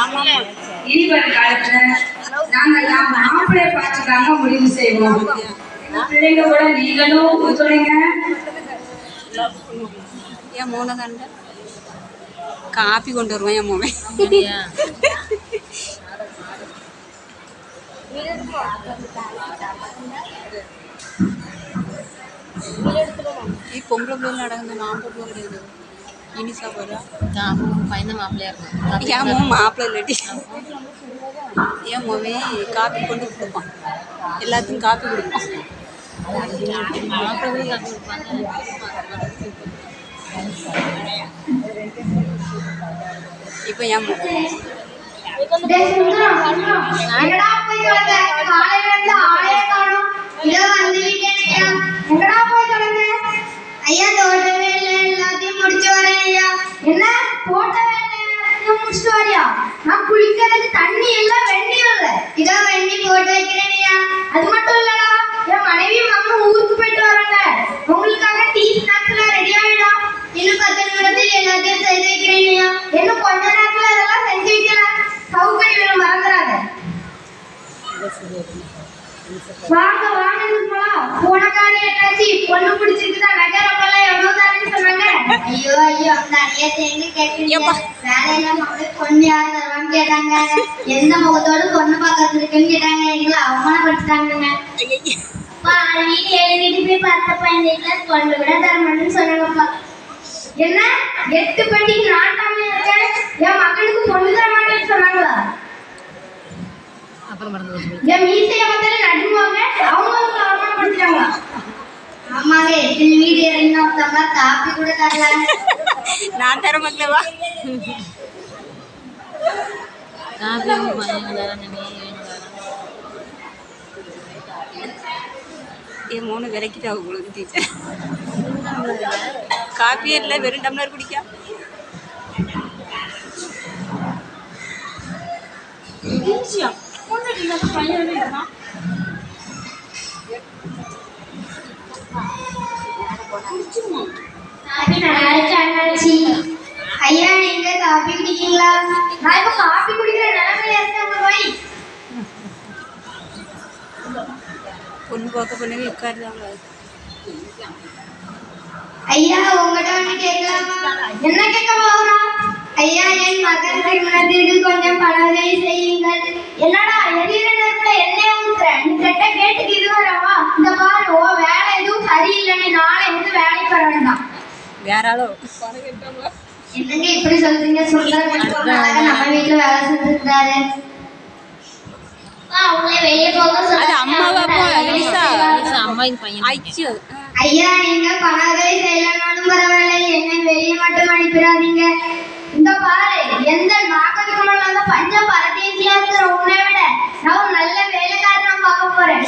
இனிவரும் காலத்துல நாங்க எல்லாம் மாப்பிள்ளை பார்த்துக்காங்க முடிவு செய்வோம் எங்க பிள்ளைங்க கூட நீங்களும் ஒத்துழைங்க என் மூணு கண்ட காப்பி கொண்டு வருவேன் என் மூவன் ഈ പൊമ്പള പിള്ളേർ നടക്കുന്ന இனிசா போகிறா அவன் பையன் மாப்பிள்ளையா இருக்கான் என் மகன் இல்லாட்டி. என் மகன் காப்பி கொண்டு கொடுப்பான். எல்லாத்துக்கும் காப்பி கொடுப்பான். இப்போ என் மகன். காலையில இருந்து ஆளே காணும். இதோ வந்து வீட்டுல என்ன? போட்ட வேலையை முடிச்சுட்டு வரியா நான் குளிக்கிறதுக்கு தண்ணி எல்லாம் வெந்நீர் இல்ல. இதான் வெந்நி போட்டு வைக்கிறேன் அது மட்டும் இல்ல கேட்டாங்க. எந்த முகத்தோட பொண்ணு பார்க்கறது இருக்குன்னு கேட்டாங்க எங்களை அவமானப்படுத்திட்டாங்க அப்பா வீட்டு ஏழு வீட்டு போய் பார்த்தப்ப இந்த வீட்டுல பொண்ணு சொன்னாங்கப்பா. என்ன? எட்டு பட்டி நாட்டாம இருக்கேன் என் மகனுக்கு பொண்ணு தர மாட்டேன்னு சொன்னாங்களா? என் மீசைய முதல்ல நடுவாங்க அவங்க வந்து அவமானப்படுத்திட்டாங்க. ஆமாங்க எத்தனை வீடு இறங்கின ஒருத்தவங்க காப்பி கூட தரல. நான் தர மக்களவா என் மூணு விலைக்கிட்டு உங்களுக்கு டீச்சர். காப்பியே இல்லை வெறும் டம்ளர் குடிக்கா? காப்பி நல்லா இருக்கு அண்ணாச்சி. ஐயா நீங்க காப்பி குடிக்கீங்களா? நான் இப்ப காப்பி குடிக்கிற நிலைமையில இருக்கேன் போய். பொண்ணு பார்க்க பொண்ணு உட்காருதாங்க ஐயா உங்ககிட்ட ஒண்ணு கேட்கலாமா? என்ன கேட்க போகிறோம் ஐயா என் மகன் திருமணத்திற்கு கொஞ்சம் பணவுதவி செய்யுங்கள். என்னடா எரியிற நேரத்துல எண்ணெய் ஊத்துறேன் நீ கெட்ட கேட்டுக்கு இது வரவா இந்த பாரு ஓ வேலை எதுவும் சரியில்லை நீ நாளை வந்து வேலைக்கு வர வேண்டாம் வேற ஆளோ? என்னங்க இப்படி சொல்றீங்க? அழகா நம்ம வீட்டுல வேலை செஞ்சுருக்காரு அவங்களே வெளியே போக அது அம்மாவா அப்பா எலிசா அம்மாயின் பையன் ஐயோ. ஐயா நீங்க பண உதவி செய்யலனாலும் பரவாயில்ல. என்னை வெளியே மட்டும் அனுப்பிடாதீங்க. இந்த பாரு எந்த நாக்கத்துக்கு இல்லாத பஞ்ச பரதேசியா இருக்கிற உன்னை விட நான் ஒரு நல்ல வேலைக்காரனா பார்க்க போறேன்.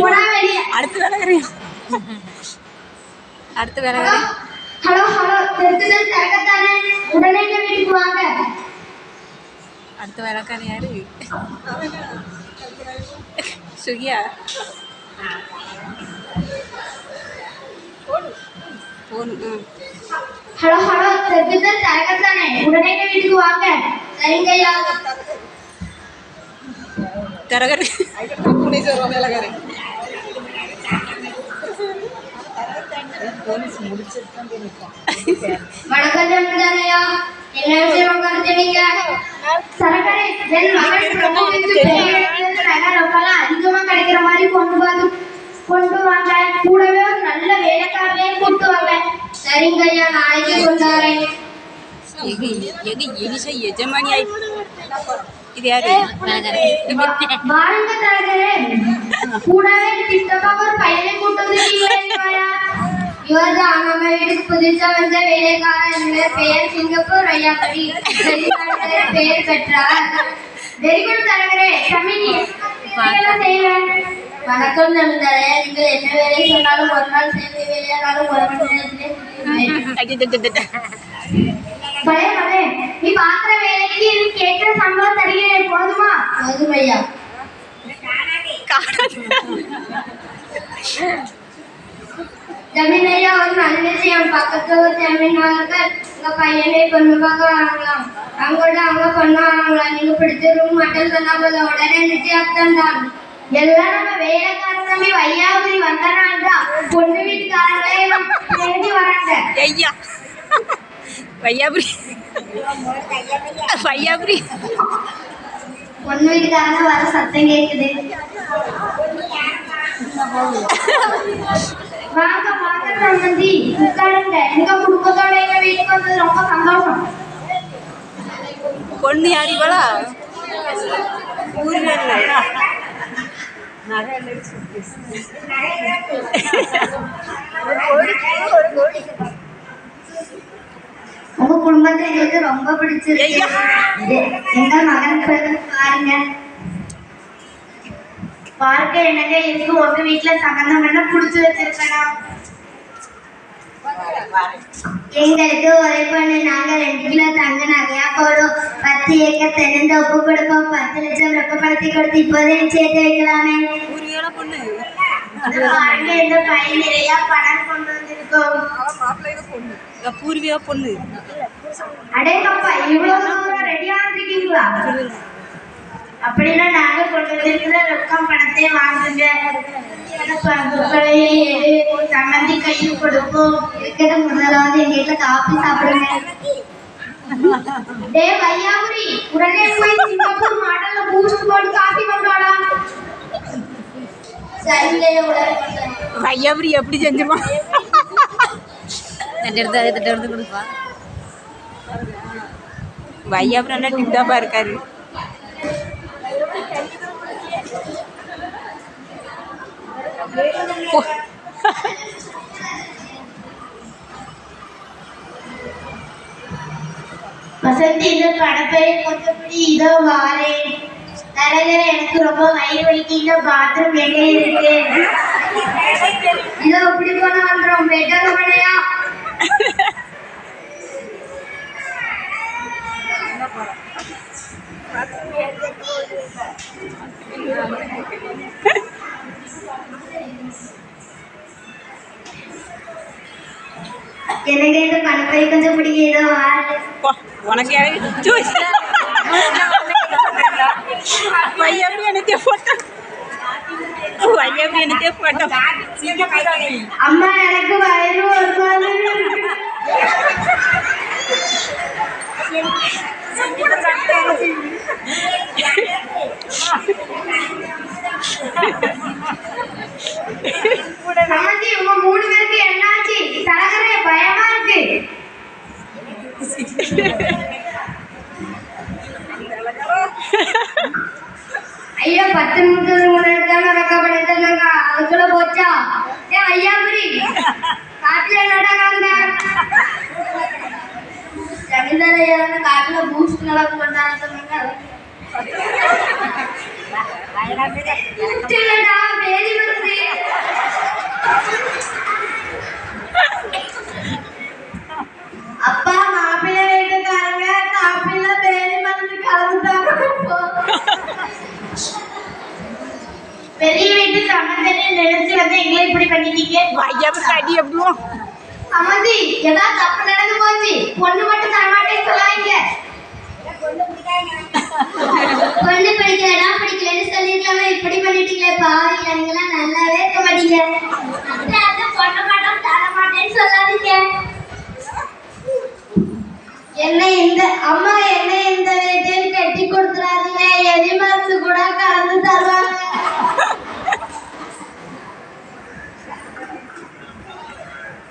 போடா வெளியே. அடுத்த ஹலோ ஹலோ தெரிஞ்சுதான் திறக்கத்தானே உடனே எங்க வீட்டுக்கு வாங்க அடுத்த வேலைக்காரன் யாரு சுகியா போகணும் ஆ ஹலோ ஹலோ தெரிஞ்சுதான் திறக்கத்தானே உடனே எங்க வீட்டுக்கு வாங்க சரிங்க ஐயா திறகரு வணக்கம் ஜமீன்தாரையா என்ன விஷயம் கருத்துனீங்க சரக்கரை என் நகை ரொம்பலாம் அதிகமா கிடைக்கிற மாதிரி கொண்டு வந்து கொண்டு வாங்க. கூடவே ஒரு நல்ல வேலைக்காரவே கூட்டு வாங்க. சரிங்க ஐயா நாளைக்கு கொண்டு வரேன் எகு எகு எலிசா எஜமானி ஆயி இது யாரு? வா- வாருங்க தரகரே. கூடவே திட்டமாக ஒரு பையனை கூட்டு இவர் தான் நம்ம வீட்டுக்கு புதுசா வந்த வேலைக்காரர் பெயர் சிங்கப்பூர் ஐயாபடி பெயர் பெற்றார். வெரி குட் தலைவரே கமினி. செய்வேன் வணக்கம் நம்பிதாரே நீங்கள் என்ன வேலை சொன்னாலும் ஒரு நாள் சேர்ந்து வேலையானாலும் ஒரு மணி நேரத்திலே பலே நீ பாக்குற வேலைக்கு நீ கேட்கிற சம்பளம் தருகிறேன். போதுமா? போதும் ஐயா. ஜமீன் ஐயா ஒரு நல்ல விஷயம் பக்கத்து ஒரு ஜமீன்தார்கள் உங்க பையனை பொண்ணு பார்க்க வரலாம் அவங்களோட அவங்க பண்ணுவாங்களா நீங்க பிடிச்ச ரூம் மட்டும் சொன்னா போதும். உடனே நிச்சயார்த்தம் தான். எல்லாம் நம்ம வேலைக்காரன் தம்பி வையாபுரி வந்தனால தான் பொண்ணு வீட்டுக்காரங்களே தேடி வராங்க. ஐயா. வையாபுரி. வையாபுரி. பொண்ணு வீட்டுக்காரங்க வர சத்தம் கேக்குது. வாங்க வாங்க சம்பந்தி உட்காருங்க எங்க குடும்பத்தோட எங்க வீட்டுக்கு வந்தது ரொம்ப சந்தோஷம் பொண்ணு யார் இவளா? ஊரில் உங்க குடும்பத்தை எங்களுக்கு ரொம்ப பிடிச்சிருக்கு. எங்க மகன் பாருங்க. பார்க்க என்னங்க இருக்கு உங்க வீட்டுல சம்பந்தம் பண்ண புடிச்சு வச்சிருக்கணும்? எங்களுக்கு ஒரே பொண்ணு நாங்க ரெண்டு கிலோ தங்க நகையா போடும் பத்து ஏக்கர் தென்னந்தோப்பு கொடுப்போம். பத்து லட்சம் ரொக்கப்படுத்தி கொடுத்து இப்போதே சேர்த்து வைக்கலாமே. பாருங்க இந்த பையன் நிறைய பணம் கொண்டு வந்திருக்கோம். இவ பூர்வியா பொண்ணு. அடேங்கப்பா இவ்வளவு ரெடியா வந்திருக்கீங்களா? அப்படின்னா நாங்க கொண்டு வந்திருக்கிற ரொக்கம் பணத்தை வாங்குங்க. சம்மந்தி கையில் கொடுப்போம். இருக்கிற முதலாவது எங்க வீட்டுல காப்பி சாப்பிடுங்க. டே வையாபுரி உடனே போய் சிங்கப்பூர் மாடல்ல பூஸ்ட் போட்டு காப்பி கொண்டு வாடா. சரிங்க உடனே கொண்டு வரேன். வையாபுரி எப்படி எடுத்து எடுத்து கொடுப்பா. டிப்டாப்பா இருக்காரு. வசந்தின்னு இந்த கடப்பை இதோ வாரேன். தரகர எனக்கு ரொம்ப வயிறு வலிக்கு. பாத்ரூம் எங்க இருக்கு? உனக்கு யாரு ஜூஸ் வையாபுரி எனக்கே போட்டோம் வையாபுரி எனக்கே போட்டோம் அம்மா எனக்கு வயிறு ஒரு மாதிரி இருக்கு. சம்மந்தி உங்க மூணு பேருக்கு என்னாச்சு தரகரே பயமா இருக்கு ஐயா பத்து நிமிஷத்துக்கு முன்னாடி தானே ரெக்கா பண்ணிட்டு இருந்தாங்க அதுக்குள்ள போச்சா ஏ ஐயாபுரி காட்டுல என்னடா காங்க ஜமீன்தார் ஐயா வந்து காட்டுல பூஸ்ட் நடக்க எங்களை இப்படி பண்ணிட்டீங்க? வையாபுரி அடி எப்படியும் சம்மந்தி ஏதாவது தப்பு நடந்து போச்சு? பொண்ணு மட்டும் தரமாட்டேன்னு சொல்லாங்க பொண்ணு பிடிக்கலடா பிடிக்கலன்னு சொல்லிருக்கலாமே இப்படி பண்ணிட்டீங்களே பாவி நீங்களாம் நல்லாவே இருக்க மாட்டீங்க. பொண்ணு மட்டும் தரமாட்டேன்னு சொல்லாதீங்க. என்ன இந்த அம்மா என்ன இந்த வீட்டில் கட்டி கொடுத்துறாதீங்க? எரி மருந்து கூட கலந்து தருவாங்க.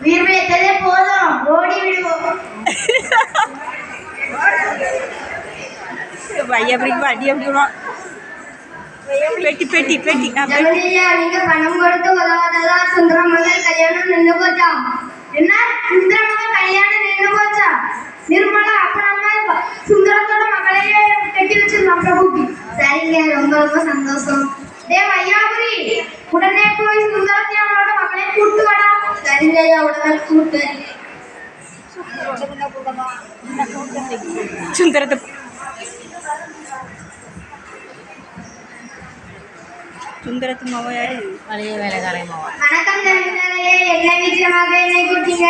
வீடு எத்ததே போதும். ஓடி விடுவோம் வையாபுரிக்கு அடி எப்படியும் பெட்டி பெட்டி பெட்டி. ஜெகதீயா நீங்க பணம் கொடுத்து உதவாததா? சுந்தரம் மகள் கல்யாணம் நின்று போச்சா? என்ன? சுந்தரம் மகள் கல்யாணம் நின்று போச்சா? நிர்மலா அப்ப நம்ம சுந்தரத்தோட மகளையே கட்டி வச்சிருந்தோம் பிரபுக்கு. சரிங்க ரொம்ப ரொம்ப சந்தோஷம். டே வையாபுரி உடனே போய் சுந்தரத்தை அவனோட மகளையே கூட்டு வாடா. சரிங்க ஐயா உடனே கூட்டு சுந்தரத்தை சுந்தரத்து மாவா யாரு பழைய வேலைக்காரன் மாவா வணக்கம் ஜமீன்தாரையே என்ன விஷயமாக என்னை கூட்டிங்க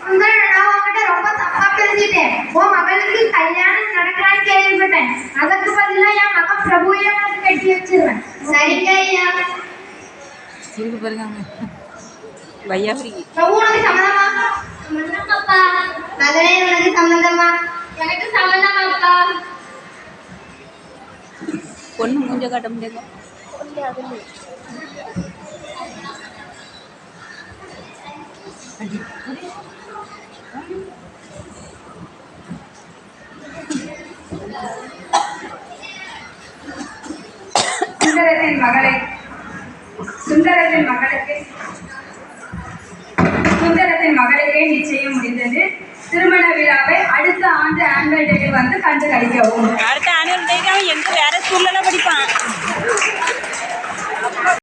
சுந்தரம் நான் உங்ககிட்ட ரொம்ப தப்பா பேச செஞ்சுட்டேன் உன் மகனுக்கு கல்யாணம் நடக்கலான்னு கேள்விப்பட்டேன் அதற்கு பதிலா என் மகன் பிரபுவையே உனக்கு கட்டி வச்சிருவேன் சரிங்க ஐயா இருக்கு பாருங்க அவங்க. வையாபுரி உனக்கு சம்மதமா சம்மதமாப்பா மகனே உனக்கு சம்மதமா எனக்கு சம்மதமாப்பா பொண்ணு மூஞ்ச காட்ட முடியாது சுந்தரத்தின் மகளை சுந்தரத்தின் மகளுக்கு சுந்தரத்தின் மகளுக்கே நிச்சயம் முடிந்தது. திருமண விழாவை அடுத்த ஆண்டு ஆனுவல் டே வந்து கண்டு கழிக்கவும். அடுத்த ஆனுவல் டேக்கு அவன் எங்க வேற ஸ்கூல்ல படிப்பான்.